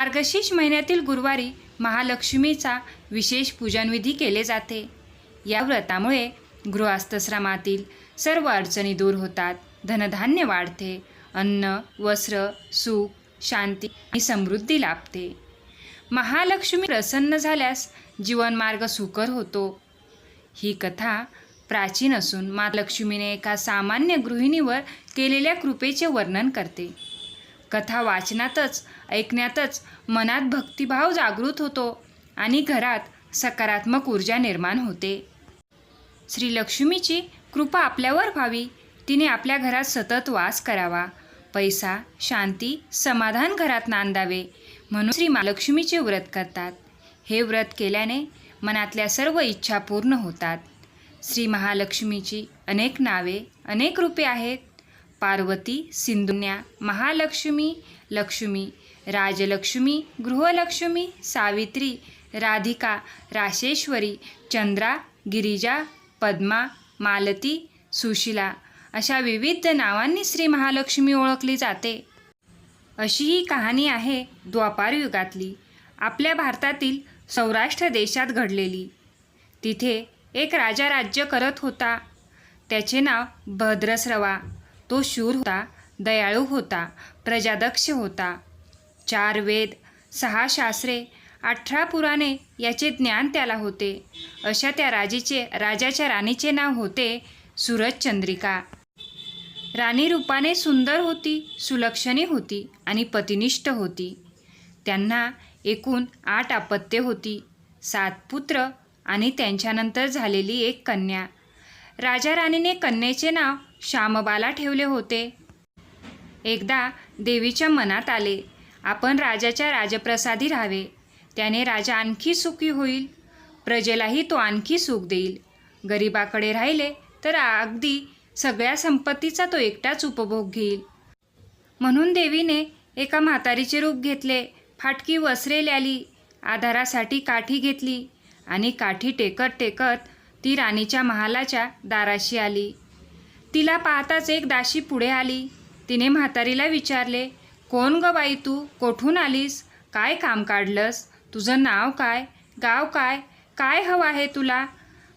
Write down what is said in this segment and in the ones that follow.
मार्गशीर्ष महिन्यातील गुरुवारी महालक्ष्मीचा विशेष पूजनविधी केले जाते. या व्रतामुळे गृहस्थश्रमातील सर्व अडचणी दूर होतात. धनधान्य वाढते. अन्न वस्त्र सुख शांती आणि समृद्धी लाभते. महालक्ष्मी प्रसन्न झाल्यास जीवनमार्ग सुकर होतो. ही कथा प्राचीन असून महालक्ष्मीने एका सामान्य गृहिणीवर केलेल्या कृपेचे वर्णन करते. कथा वाचनातच ऐकण्यातच मनात भक्तिभाव जागृत होतो आणि घरात सकारात्मक ऊर्जा निर्माण होते. श्री लक्ष्मीची कृपा आपल्यावर व्हावी. तिने आपल्या घरात सतत वास करावा. पैसा शांती समाधान घरात नांदावे म्हणून श्री महालक्ष्मीचे व्रत करतात. हे व्रत केल्याने मनातल्या सर्व इच्छा पूर्ण होतात. श्री महालक्ष्मीची अनेक नावे अनेक रूपे आहेत. पार्वती सिंधुन्या महालक्ष्मी लक्ष्मी राजलक्ष्मी गृहलक्ष्मी सावित्री राधिका राशेश्वरी चंद्रा गिरिजा पद्मा मालती सुशिला अशा विविध नावांनी श्री महालक्ष्मी ओळखली जाते. अशी ही कहाणी आहे द्वापार युगातली. आपल्या भारतातील सौराष्ट्र देशात घडलेली. तिथे एक राजा राज्य करत होता. त्याचे नाव भद्रस्रवा. तो शूर होता दयाळू होता प्रजादक्ष होता. चार वेद सहा शास्त्रे अठरा पुराणे याचे ज्ञान त्याला होते. अशा त्या राजेचे राजाच्या राणीचे नाव होते सूरजचंद्रिका राणी रूपाने सुंदर होती सुलक्षणी होती आणि पतिनिष्ठ होती. त्यांना एकूण आठ अपत्ये होती सात पुत्र आणि त्यांच्यानंतर झालेली एक कन्या. राजा राणीने कन्येचे नाव श्यामबाला ठेवले होते. एकदा देवीच्या मनात आले आपण राजाच्या राजप्रसादी राहावे. त्याने राजा आणखी सुखी होईल. प्रजेलाही तो आणखी सुख देईल. गरिबाकडे राहिले तर अगदी सगळ्या संपत्तीचा तो एकटाच उपभोग घेईल. म्हणून देवीने एका म्हातारीचे रूप घेतले फाटकी वसरे ल्याली आधारासाठी काठी घेतली आणि काठी टेकत टेकत ती राणीच्या महालाच्या दाराशी आली. तिला पाहताच एक दाशी पुढे आली. तिने म्हातारीला विचारले कोण ग बाई तू? कोठून आलीस? काय काम काढलंस? तुझं नाव काय? गाव काय? काय हवं आहे तुला?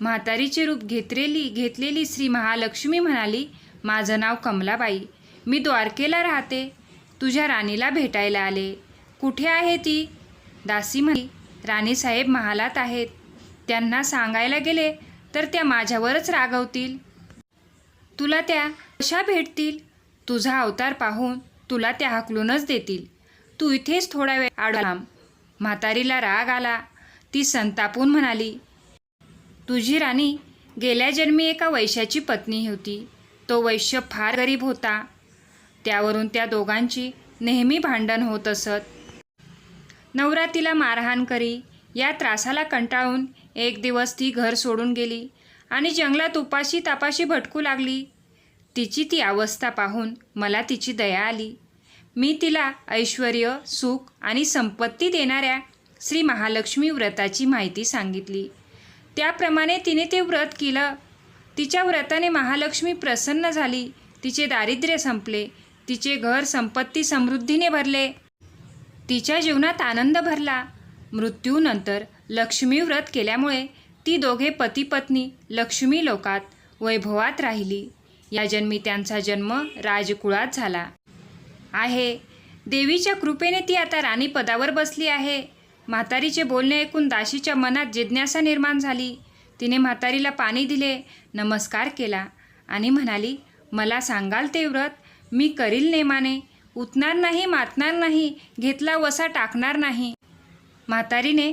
म्हातारीचे रूप घेतलेली घेतलेली श्री महालक्ष्मी म्हणाली माझं नाव कमलाबाई. मी द्वारकेला राहते. तुझ्या राणीला भेटायला आले. कुठे आहे ती? दासी म्हणाली राणीसाहेब महालात आहेत. त्यांना सांगायला गेले तर त्या माझ्यावरच रागवतील. तुला त्या कशा भेटतील? तुझा अवतार पाहून तुला त्या हाकलूनच देतील. तू इथेच थोडा वेळ आडलाम म्हातारीला राग आला. ती संतापून म्हणाली तुझी राणी गेल्या जन्मी एका वैश्याची पत्नी होती. तो वैश्य फार गरीब होता. त्यावरून त्या दोघांची नेहमी भांडण होत असत. नवरा तिला मारहाण करी. या त्रासाला कंटाळून एक दिवस ती घर सोडून गेली. आणि जंगलात उपाशी तापाशी भटकू लागली. तिची ती अवस्था पाहून मला तिची दया आली. मी तिला ऐश्वर सुख आणि संपत्ती देणाऱ्या श्री महालक्ष्मी व्रताची माहिती सांगितली. त्याप्रमाणे तिने ते व्रत केलं. तिच्या व्रताने महालक्ष्मी प्रसन्न झाली. तिचे दारिद्र्य संपले. तिचे घर संपत्ती समृद्धीने भरले. तिच्या जीवनात आनंद भरला. मृत्यूनंतर लक्ष्मी व्रत केल्यामुळे ती दोघे पतीपत्नी लक्ष्मी लोकात वैभवात राहिली. या जन्मी त्यांचा जन्म राजकुळात झाला. आहे देवीच्या कृपेने ती आता राणी पदावर बसली आहे. म्हातारीचे बोलणे ऐकून दाशीच्या मनात जिज्ञासा निर्माण झाली. तिने म्हातारीला पाणी दिले नमस्कार केला आणि म्हणाली मला सांगाल ते व्रत? मी करील नेमाने. उतणार नाही मातणार नाही घेतला वसा टाकणार नाही. म्हातारीने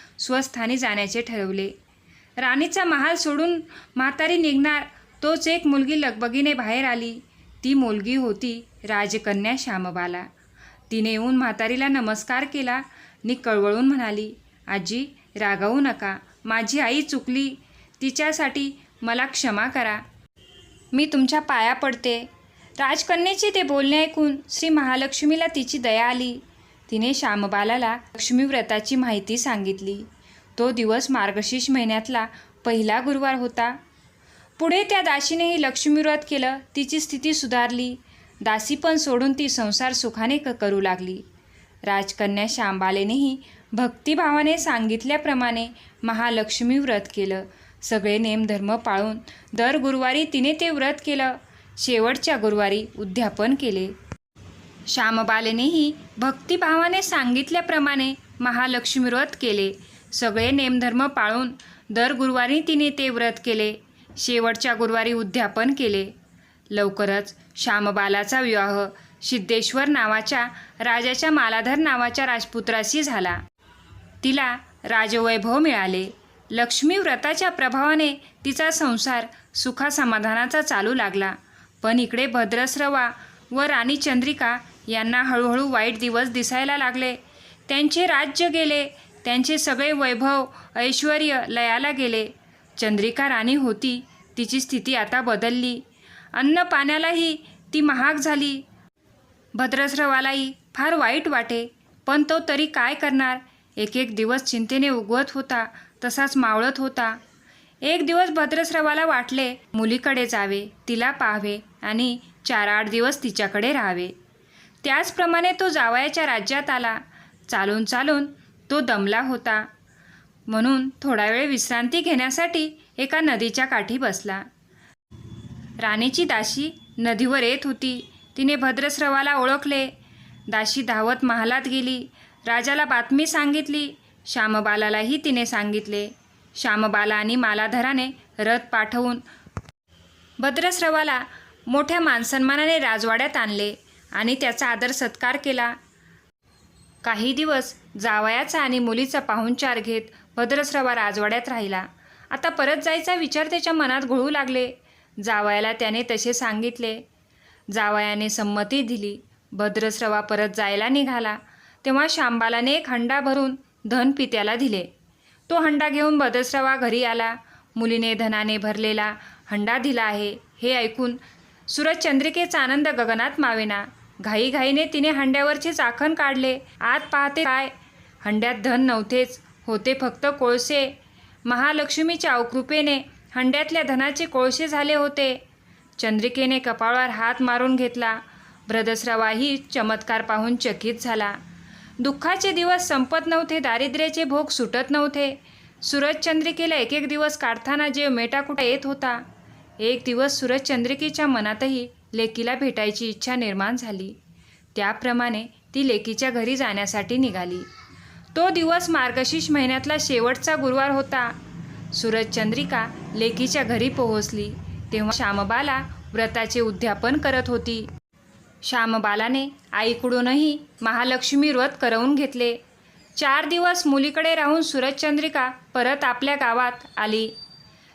स्वस्थानी जाण्याचे ठरवले. राणीचा महाल सोडून म्हातारी निघणार तोच एक मुलगी लगबगीने बाहेर आली. ती मुलगी होती राजकन्या श्यामबाला. तिने येऊन म्हातारीला नमस्कार केला नि कळवळून म्हणाली आजी रागावू नका. माझी आई चुकली. तिच्यासाठी मला क्षमा करा. मी तुमच्या पाया पडते. राजकन्याचे ते बोलणे ऐकून श्री महालक्ष्मीला तिची दया आली. तिने श्यामबालाला लक्ष्मी व्रताची माहिती सांगितली. तो दिवस मार्गशीर्ष महिन्यातला पहिला गुरुवार होता. पुढे त्या दासीनेही लक्ष्मी व्रत केलं. तिची स्थिती सुधारली. दासी पण सोडून ती संसार सुखाने क करू लागली. राजकन्या श्यामबालेनेही भक्तिभावाने सांगितल्याप्रमाणे महालक्ष्मी व्रत केलं. सगळे नेमधर्म पाळून दर गुरुवारी तिने ते व्रत केलं. शेवटच्या गुरुवारी उद्यापन केले. श्यामबालेनेही भक्तिभावाने सांगितल्याप्रमाणे महालक्ष्मी व्रत केले. सगळे नेमधर्म पाळून दर गुरुवारी तिने ते व्रत केले. शेवटच्या गुरुवारी उद्यापन केले. लवकरच श्यामबालाचा विवाह सिद्धेश्वर नावाच्या राजाच्या मालाधर नावाच्या राजपुत्राशी झाला. तिला राजवैभव मिळाले. लक्ष्मी व्रताच्या प्रभावाने तिचा संसार सुखासमाधानाचा चालू लागला. पण इकडे भद्रस्रवा व राणी चंद्रिका यांना हळूहळू वाईट दिवस दिसायला लागले. त्यांचे राज्य गेले. त्यांचे सगळे वैभव ऐश्वर लयाला गेले. चंद्रिका राणी होती. तिची स्थिती आता बदलली. अन्न पाण्यालाही ती महाग झाली. भद्रस्रवालाही फार वाईट वाटे. पण तो तरी काय करणार? एक एक दिवस चिंतेने उगवत होता. तसाच मावळत होता. एक दिवस भद्रस्रवाला वाटले मुलीकडे जावे तिला पाहावे आणि चार आठ दिवस तिच्याकडे राहावे. त्याचप्रमाणे तो जावयाच्या राज्यात आला. चालून चालून तो दमला होता. म्हणून थोडा वेळ विश्रांती घेण्यासाठी एका नदीच्या काठी बसला. राणीची दाशी नदीवर येत होती. तिने भद्रस्रवाला ओळखले. दाशी धावत महालात गेली. राजाला बातमी सांगितली. श्यामबालालाही तिने सांगितले. श्यामबाला आणि मालाधराने रथ पाठवून भद्रस्रवाला मोठ्या मानसन्मानाने राजवाड्यात आणले आणि त्याचा आदर सत्कार केला. काही दिवस जावयाचा आणि मुलीचा पाहुणचार घेत भद्रस्रवा राजवाड्यात राहिला. आता परत जायचा विचार त्याच्या मनात घोळू लागले. जावयाला त्याने तसे सांगितले. जावयाने संमती दिली. भद्रस्रवा परत जायला निघाला. तेव्हा शांबालाने एक हंडा भरून धन पित्याला दिले. तो हंडा घेऊन भद्रस्रवा घरी आला. मुलीने धनाने भरलेला हंडा दिला आहे. हे ऐकून सूरजचंद्रिकेचा आनंद गगनात मावेना. घाईघाईने तिने हंड्यावरचे चाखण काढले. आत पाहते काय? हंड्यात धन नव्हतेच. होते फक्त कोळसे. महालक्ष्मीच्या अवकृपेने हंड्यातल्या धनाचे कोळसे झाले होते. चंद्रिकेने कपाळावर हात मारून घेतला. भ्रदस्रावाही चमत्कार पाहून चकित झाला. दुःखाचे दिवस संपत नव्हते. दारिद्र्याचे भोग सुटत नव्हते. सूरजचंद्रिकेला एक एक दिवस काढताना जे मेटाकुटा येत होता. एक दिवस सूरजचंद्रिकेच्या मनातही लेकीला भेटायची इच्छा निर्माण झाली. त्याप्रमाणे ती लेकीच्या घरी जाण्यासाठी निघाली. तो दिवस मार्गशीर्ष महिन्यातला शेवटचा गुरुवार होता. सूरजचंद्रिका लेकीच्या घरी पोहोचली. तेव्हा श्यामबाला व्रताचे उद्यापन करत होती. श्यामबालाने आईकडूनही महालक्ष्मी व्रत करवून घेतले. चार दिवस मुलीकडे राहून सूरजचंद्रिका परत आपल्या गावात आली.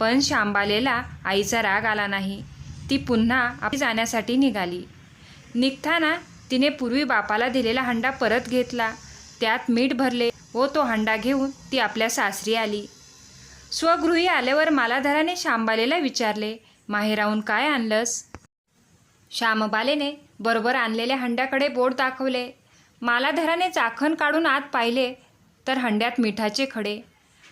पण श्यामबालेला आईचा राग आला नाही. ती पुन्हा आपली जाण्यासाठी निघाली. निघताना तिने पूर्वी बापाला दिलेला हंडा परत घेतला. त्यात मीठ भरले व तो हंडा घेऊन ती आपल्या सासरी आली. स्वगृही आल्यावर मालाधराने श्यामबालेला विचारले माहेराहून काय आणलंस? श्यामबालेने बरोबर आणलेल्या हंड्याकडे बोट दाखवले. मालाधराने चाखण काढून आत पाहिले तर हंड्यात मिठाचे खडे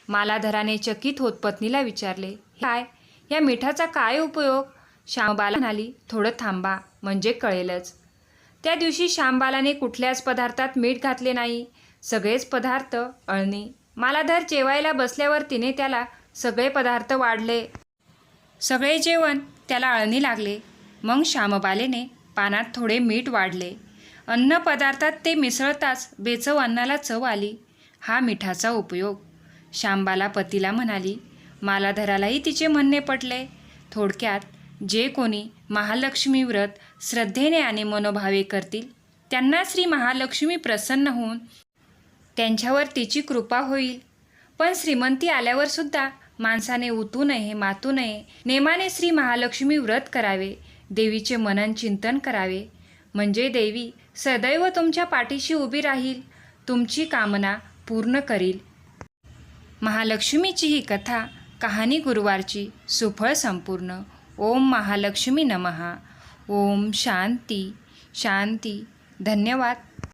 मालाधराने चकित होत पत्नीला विचारले काय? या मिठाचा काय उपयोग? श्यामबाला म्हणाली थोडं थांबा म्हणजे कळेलच. त्या दिवशी श्यामबालाने कुठल्याच पदार्थात मीठ घातले नाही. सगळेच पदार्थ अळणी. मालाधर जेवायला बसल्यावर तिने त्याला सगळे पदार्थ वाढले. सगळे जेवण त्याला अळणी लागले. मग श्यामबालेने पानात थोडे मीठ वाढले. अन्न पदार्थात ते मिसळताच बेचव अन्नाला चव आली. हा मिठाचा उपयोग शांबाला पतीला म्हणाली मालाधरालाही तिचे म्हणणे पटले. थोडक्यात जे कोणी महालक्ष्मी व्रत श्रद्धेने आणि मनोभावे करतील त्यांना श्री महालक्ष्मी प्रसन्न होऊन त्यांच्यावर तिची कृपा होईल. पण श्रीमंती आल्यावरसुद्धा माणसाने उतू नये मातू नये नेमाने श्री महालक्ष्मी व्रत करावे देवीचे मनन चिंतन करावे. म्हणजे देवी सदैव तुमच्या पाठीशी उभी राहील तुमची कामना पूर्ण करील. महालक्ष्मीची ही कथा कहाणी गुरुवारची सुफळ संपूर्ण. ओम महालक्ष्मी नमहा ओम शांती. शांती. धन्यवाद.